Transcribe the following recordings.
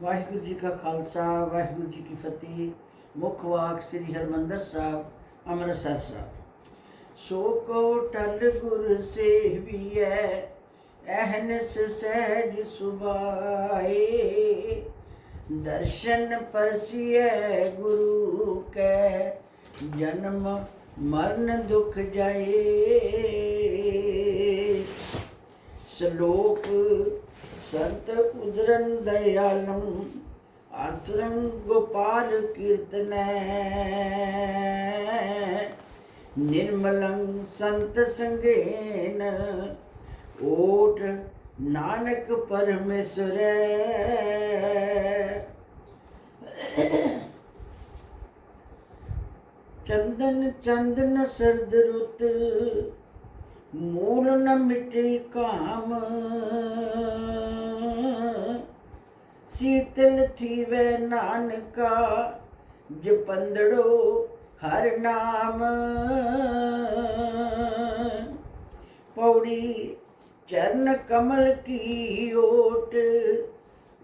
ਵਾਹਿਗੁਰੂ ਜੀ ਕਾ ਖਾਲਸਾ, ਵਾਹਿਗੁਰੂ ਜੀ ਕੀ ਫਤਿਹ। ਮੁੱਖ ਵਾਕ ਸ੍ਰੀ ਹਰਮੰਦਰ ਸਾਹਿਬ, ਅੰਮ੍ਰਿਤਸਰ ਸਾਹਿਬ। ਸੋ ਕੋ ਟਲ ਗੁਰ ਸੇਵੀਐ ਅਹਨਸ ਸਹਿਜ ਸੁਭਾਏ। ਦਰਸ਼ਨ ਪਰਸੀਐ ਗੁਰੂ ਕੈ, ਜਨਮ ਮਰਨ ਦੁਖ ਜਾਏ। ਸ਼ਲੋਕ ਸੰਤ ਉਜਰਨ ਦਇਆਲੰ ਆਸਰੰ ਗੋਪਾਲ ਕੀਰਤਨੈ। ਨਿਰਮਲੰ ਸੰਤ ਸੰਗੇਨ, ਓਟ ਨਾਨਕ ਪਰਮੇਸ਼ਰੈ। ਚੰਦਨ ਚੰਦਨ ਸਰਦ ਰੁੱਤ, ਮੂਲ ਨ ਮਿਟੇ ਕਾਮ। ਸੀਤਲ ਥੀਵੇ ਨਾਨਕਾ, ਜਪੰਦੜੋ ਹਰ ਨਾਮ। ਪੌੜੀ ਚਰਨ ਕਮਲ ਕੀ ਓਟ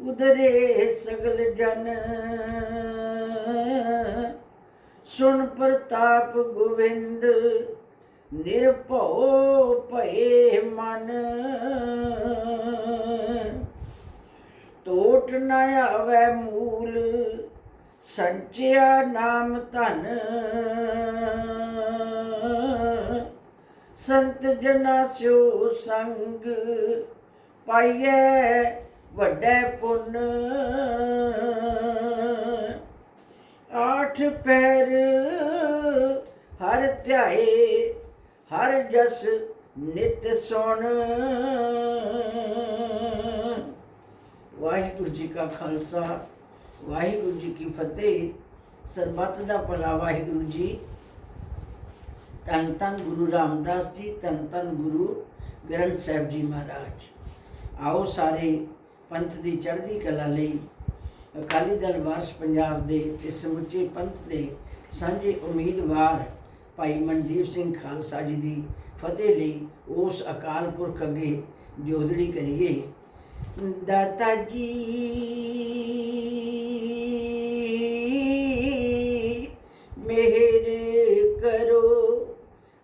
ਉਦਰੇ ਸਗਲ ਜਨ। ਸੁਣ ਪ੍ਰਤਾਪ ਗੋਵਿੰਦ, ਨਿਰਭਉ ਭਏ ਮਨ। ਟੋਟ ਨ ਆਵੇ ਮੂਲ, ਸੰਚਿਆ ਨਾਮ ਧਨ। ਸੰਤ ਜਨਾ ਸਿਓ ਸੰਗ, ਪਾਈਐ ਵੱਡੇ ਪੁੰਨ। ਆਠ ਪੈਰ ਹਰ ਧਿਆਏ, ਹਰ ਜਸ ਨਿਤ ਸੁਣ। ਵਾਹਿਗੁਰੂ ਜੀ ਕਾ ਖਾਲਸਾ, ਵਾਹਿਗੁਰੂ ਜੀ ਕੀ ਫਤਿਹ। ਸਰਬੱਤ ਦਾ ਭਲਾ ਵਾਹਿਗੁਰੂ ਜੀ। ਤਨ ਤਨ ਗੁਰੂ ਰਾਮਦਾਸ ਜੀ ਤਨ ਤਨ ਗੁਰੂ ਗ੍ਰੰਥ ਸਾਹਿਬ ਜੀ ਮਹਾਰਾਜ। ਆਓ ਸਾਰੇ ਪੰਥ ਦੀ ਚੜ੍ਹਦੀ ਕਲਾ ਲਈ ਅਕਾਲੀ ਦਲ ਵਾਰਸ ਪੰਜਾਬ ਦੇ ਤੇ ਸਮੁੱਚੇ ਪੰਥ ਦੇ ਸਾਂਝੇ ਉਮੀਦਵਾਰ ਭਾਈ ਮਨਦੀਪ ਸਿੰਘ ਖਾਲਸਾ ਜੀ ਦੀ ਫਤਿਹ ਲਈ ਉਸ ਅਕਾਲ ਪੁਰਖ ਅੱਗੇ ਜੋਦੜੀ ਕਰੀਏ। ਦਾਤਾ ਜੀ ਮਿਹਰ ਕਰੋ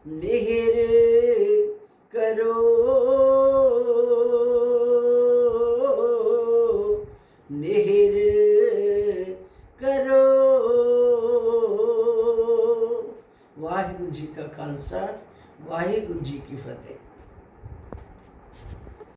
ਮਿਹਰ ਕਰੋ ਮਿਹਰ ਕਰੋ ਵਾਹਿਗੁਰੂ ਜੀ ਕਾ ਖਾਲਸਾ ਵਾਹਿਗੁਰੂ ਜੀ ਕੀ ਫਤਿਹ